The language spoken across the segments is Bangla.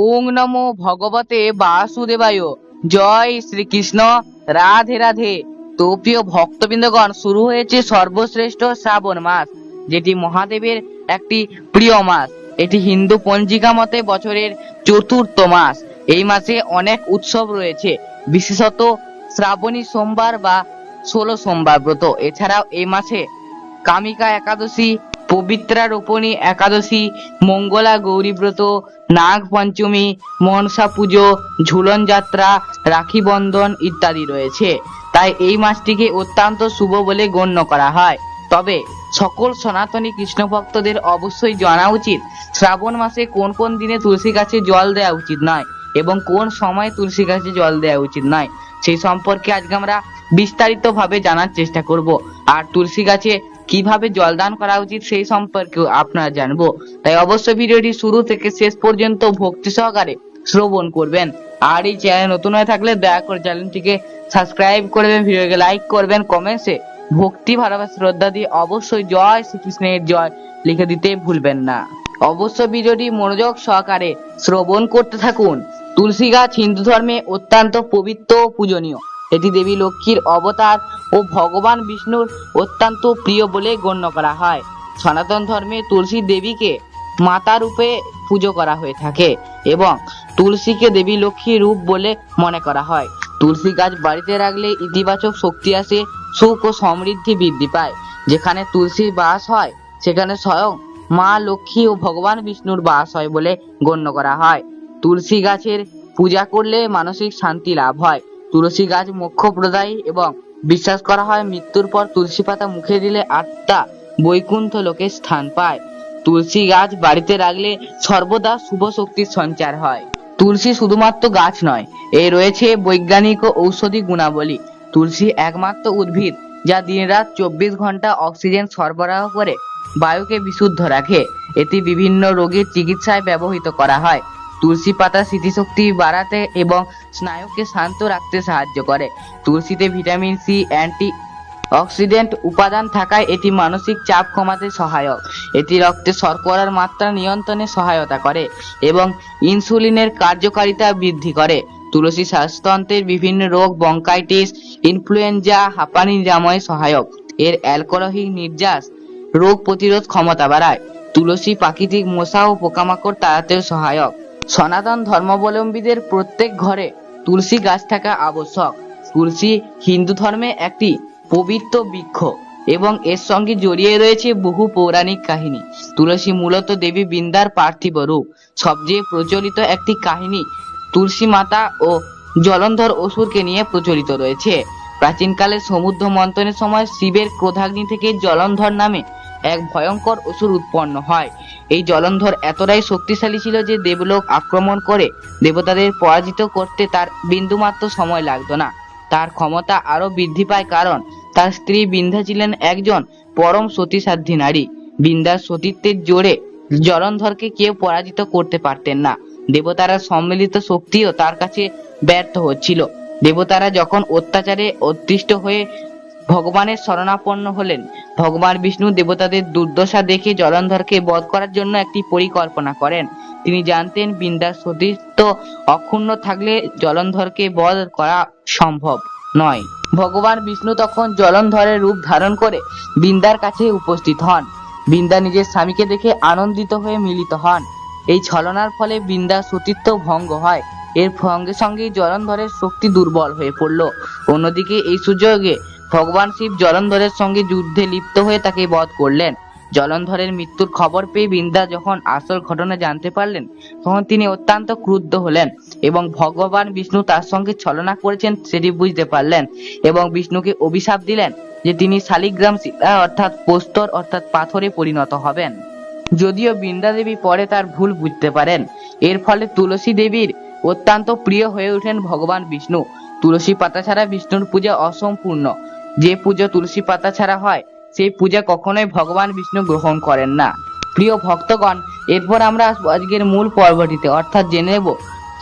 ওং নমো ভগবতে বাসুদেবায়। জয় শ্রীকৃষ্ণ। রাধে রাধে। তো প্রিয় ভক্তবৃন্দগণ, শুরু হয়েছে সর্বশ্রেষ্ঠ শ্রাবণ মাস, যেটি মহাদেবের একটি প্রিয় মাস। এটি হিন্দু পঞ্জিকা মতে বছরের চতুর্থ মাস। এই মাসে অনেক উৎসব রয়েছে, বিশেষত শ্রাবণী সোমবার বা ষোলো সোমবার ব্রত। এছাড়াও এই মাসে কামিকা একাদশী পবিত্রা রোপণী একাদশী, মঙ্গলা গৌরী ব্রত নাগ পঞ্চমী, মনসা পুজো, ঝুলন যাত্রা, রাখি বন্ধন ইত্যাদি রয়েছে। তাই এই মাসটিকে অত্যন্ত শুভ বলে গণ্য করা হয়। তবে সকল সনাতনী কৃষ্ণ ভক্তদের অবশ্যই জানা উচিত, শ্রাবণ মাসে কোন কোন দিনে তুলসী গাছে জল দেওয়া উচিত নয় এবং কোন সময় তুলসী গাছে জল দেওয়া উচিত নয়। সেই সম্পর্কে আজকে আমরা বিস্তারিত ভাবে জানার চেষ্টা করব। আর তুলসী গাছে কীভাবে জলদান করা উচিত সেই সম্পর্কেও আপনারা জানব। তাই অবশ্যই ভিডিওটি শুরু থেকে শেষ পর্যন্ত ভক্তি সহকারে শ্রবণ করবেন। আর এই চ্যানেল নতুন হয়ে থাকলে দয়া করে চ্যানেলটিকে সাবস্ক্রাইব করবেন, ভিডিওকে লাইক করবেন, কমেন্টসে ভক্তি, ভালোবাসা, শ্রদ্ধা দিয়ে অবশ্যই জয় শ্রীকৃষ্ণের জয় লিখে দিতে ভুলবেন না। অবশ্য ভিডিওটি মনোযোগ সহকারে শ্রবণ করতে থাকুন। তুলসী গাছ হিন্দু ধর্মে অত্যন্ত পবিত্র ও পূজনীয়। এটি দেবী লক্ষ্মীর অবতার ও ভগবান বিষ্ণুর অত্যন্ত প্রিয় বলে গণ্য করা হয়। সনাতন ধর্মে তুলসী দেবীকে মাতা রূপে পুজো করা হয়ে থাকে এবং তুলসীকে দেবী লক্ষ্মী রূপ বলে মনে করা হয়। তুলসী গাছ বাড়িতে রাখলে ইতিবাচক শক্তি আসে, সুখ ও সমৃদ্ধি বৃদ্ধি পায়। যেখানে তুলসীর বাস হয়, সেখানে স্বয়ং মা লক্ষ্মী ও ভগবান বিষ্ণুর বাস হয় বলে গণ্য করা হয়। তুলসী গাছের পূজা করলে মানসিক শান্তি লাভ হয়। তুলসী গাছ মোক্ষ প্রদায়ী এবং বিশ্বাস করা হয় মৃত্যুর পর তুলসী পাতা মুখে দিলে আত্মা বৈকুণ্ঠ লোকে স্থান পায়। তুলসী গাছ বাড়িতে রাখলে সর্বদা শুভ শক্তির সঞ্চার হয়। তুলসী শুধুমাত্র গাছ নয়, এ রয়েছে বৈজ্ঞানিক ও ঔষধি গুণাবলী। তুলসী একমাত্র উদ্ভিদ যা দিনরাত চব্বিশ ঘণ্টা অক্সিজেন সরবরাহ করে বায়ুকে বিশুদ্ধ রাখে। এটি বিভিন্ন রোগের চিকিৎসায় ব্যবহৃত করা হয়। তুলসী পাতা স্মৃতিশক্তি বাড়াতে এবং স্নায়ুকে শান্ত রাখতে সাহায্য করে। তুলসীতে ভিটামিন সি অ্যান্টি অক্সিডেন্ট উপাদান থাকায় এটি মানসিক চাপ কমাতে সহায়ক। এটি রক্তে শর্করার মাত্রা নিয়ন্ত্রণে সহায়তা করে এবং ইনসুলিনের কার্যকারিতা বৃদ্ধি করে। তুলসী শ্বাসতন্ত্রের বিভিন্ন রোগ বঙ্কাইটিস ইনফ্লুয়েঞ্জা, হাঁপানি নিরাময়ে সহায়ক। এর অ্যালকোহলিক নির্যাস রোগ প্রতিরোধ ক্ষমতা বাড়ায়। তুলসী প্রাকৃতিক মশা ও পোকামাকড় তাড়াতেও সহায়ক। সনাতন ধর্মাবলম্বীদের প্রত্যেক ঘরে তুলসী গাছ থাকা আবশ্যক। তুলসী হিন্দু ধর্মে একটি পবিত্র বৃক্ষ এবং এর সঙ্গে জড়িয়ে রয়েছে বহু পৌরাণিক কাহিনী। তুলসী মূলত দেবী বৃন্দার পার্থিব রূপ। সবচেয়ে প্রচলিত একটি কাহিনী তুলসী মাতা ও জলন্ধর অসুরকে নিয়ে প্রচলিত রয়েছে। প্রাচীনকালে সমুদ্র মন্থনের সময় শিবের ক্রোধাগ্নি থেকে জলন্ধর নামে এক ভয়ঙ্কর অসুর উৎপন্ন হয়। এই জলন্ধর এতটাই শক্তিশালী ছিল যে দেবলোক আক্রমণ করে দেবতাদের পরাজিত করতে তার বিন্দুমাত্র সময় লাগতো না। তার ক্ষমতা আরও বৃদ্ধি পায় কারণ তার স্ত্রী বিন্ধা ছিলেন একজন পরম সতীসাধ্যী নারী। বিন্দার সতীত্বের জোরে জলন্ধরকে কেউ পরাজিত করতে পারতেন না। দেবতারা সম্মিলিত শক্তিও তার কাছে ব্যর্থ হচ্ছিল। দেবতারা যখন অত্যাচারে অতিষ্ঠ হয়ে ভগবানের শরণাপন্ন হলেন। ভগবান বিষ্ণু দেবতাদের দুর্দশা দেখে জলন্ধরকে বধ করার জন্য একটি পরিকল্পনা করেন। তিনি জানতেন বিন্দার সতীত্ব অক্ষুণ্ণ থাকলে জলন্ধরকে বধ করা সম্ভব নয়। ভগবান বিষ্ণু তখন জলন্ধরের রূপ ধারণ করে বিন্দার কাছে উপস্থিত হন। বিন্দা নিজের স্বামীকে দেখে আনন্দিত হয়ে মিলিত হন। এই ছলনার ফলে বিন্দার সতীত্ব ভঙ্গ হয়। এর সঙ্গে সঙ্গেই জলন্ধরের শক্তি দুর্বল হয়ে পড়ল। অন্যদিকে এই সুযোগে ভগবান শিব জলন্ধরের সঙ্গে যুদ্ধে লিপ্ত হয়ে তাকে বধ করলেন। জলন্ধরের মৃত্যুর খবর পেয়ে বৃন্দা যখন আসল ঘটনা জানতে পারলেন, তখন তিনি অত্যন্ত ক্রুদ্ধ হলেন এবং ভগবান বিষ্ণু তার সঙ্গে ছলনা করেছেন সেটি বুঝতে পারলেন এবং বিষ্ণুকে অভিশাপ দিলেন যে তিনি শালিগ্রাম শিলা অর্থাৎ প্রস্তর অর্থাৎ পাথরে পরিণত হবেন। যদিও বৃন্দা দেবী পরে তার ভুল বুঝতে পারেন। এর ফলে তুলসী দেবীর অত্যন্ত প্রিয় হয়ে ওঠেন ভগবান বিষ্ণু। তুলসী পাতা ছাড়া বিষ্ণুর পূজা অসম্পূর্ণ। যে পুজো তুলসী পাতা ছাড়া হয়, সেই পূজা কখনোই ভগবান বিষ্ণু গ্রহণ করেন না। প্রিয় ভক্তগণ, এরপর আমরা আসব আজকের মূল পর্বটিতে। অর্থাৎ জেনে নেব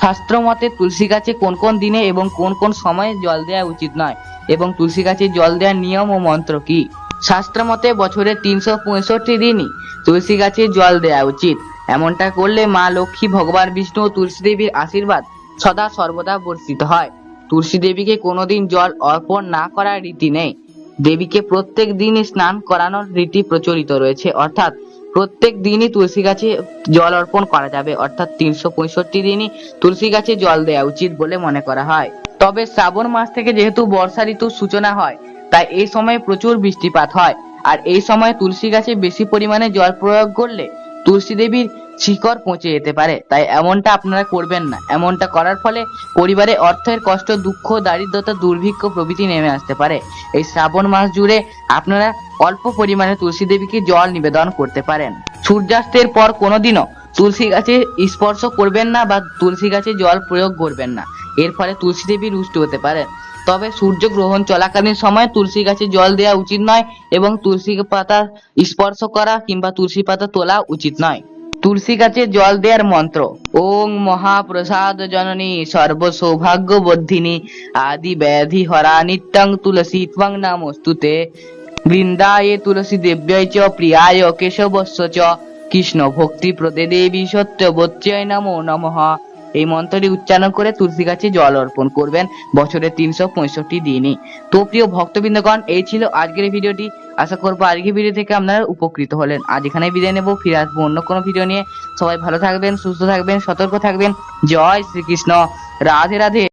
শাস্ত্র মতে তুলসী গাছে কোন কোন দিনে এবং কোন কোন সময়ে জল দেওয়া উচিত নয় এবং তুলসী গাছে জল দেওয়ার নিয়ম ও মন্ত্র কি? শাস্ত্র মতে বছরের তিনশো পঁয়ষট্টি দিনই তুলসী গাছে জল দেওয়া উচিত। এমনটা করলে মা লক্ষ্মী, ভগবান বিষ্ণু ও তুলসী দেবীর আশীর্বাদ সদা সর্বদা বর্ষিত হয়। তুলসী দেবীকে কোনোদিন জল অর্পণ না করার রীতি নেই। দেবীকে প্রত্যেক দিনই স্নান করানোর রীতি প্রচলিত রয়েছে। অর্থাৎ প্রত্যেক দিনই তুলসী গাছে জল অর্পণ করা যাবে। অর্থাৎ তিনশো পঁয়ষট্টি দিনই তুলসী গাছে জল দেওয়া উচিত বলে মনে করা হয়। তবে শ্রাবণ মাস থেকে যেহেতু বর্ষা ঋতুর সূচনা হয়, তাই এই সময়ে প্রচুর বৃষ্টিপাত হয়। আর এই সময় তুলসী গাছে বেশি পরিমাণে জল প্রয়োগ করলে তুলসী দেবীর শিকড় পচে যেতে পারে। তাই এমনটা আপনারা করবেন না। এমনটা করার ফলে পরিবারে অর্থের কষ্ট, দুঃখ, দারিদ্রতা, দুর্ভিক্ষ প্রভৃতি নেমে আসতে পারে। এই শ্রাবণ মাস জুড়ে আপনারা অল্প পরিমাণে তুলসী দেবীকে জল নিবেদন করতে পারেন। সূর্যাস্তের পর কোনোদিনও তুলসী গাছে স্পর্শ করবেন না বা তুলসী গাছে জল প্রয়োগ করবেন না। এর ফলে তুলসী দেবী রুষ্ট হতে পারে। তবে সূর্য গ্রহণ চলাকালীন সময় তুলসী গাছে জল দেওয়া উচিত নয় এবং তুলসী পাতা স্পর্শ করা কিংবা তুলসী পাতা তোলা উচিত নয়। তুলসী গাছে জল দেওয়ার মন্ত্র, ওং মহাপ্রসাদ জননী সর্ব সৌভাগ্য বর্ধিনী আদি ব্যাধি হরা নিত্যং তুলসী ত্বং নামস্তুতে। বৃন্দায়ে তুলসী দেব্যই চ, প্রিয়ায় কেশবস্য চ কৃষ্ণ ভক্তি প্রদে দেবী সত্যবত্যয় নমো নমঃ। এই মন্ত্রটি উচ্চারণ করে তুলসী গাছে জল অর্পণ করবেন বছরের তিনশো পঁয়ষট্টি দিনই। তো প্রিয় ভক্তবৃন্দগণ, এই ছিল আজকের ভিডিওটি। আশা করব আজকের ভিডিও থেকে আপনারা উপকৃত হলেন। আজ এখানে বিদায় নেব, ফিরে আসব অন্য কোনো ভিডিও নিয়ে। সবাই ভালো থাকবেন, সুস্থ থাকবেন, সতর্ক থাকবেন। জয় শ্রীকৃষ্ণ। রাধে রাধে।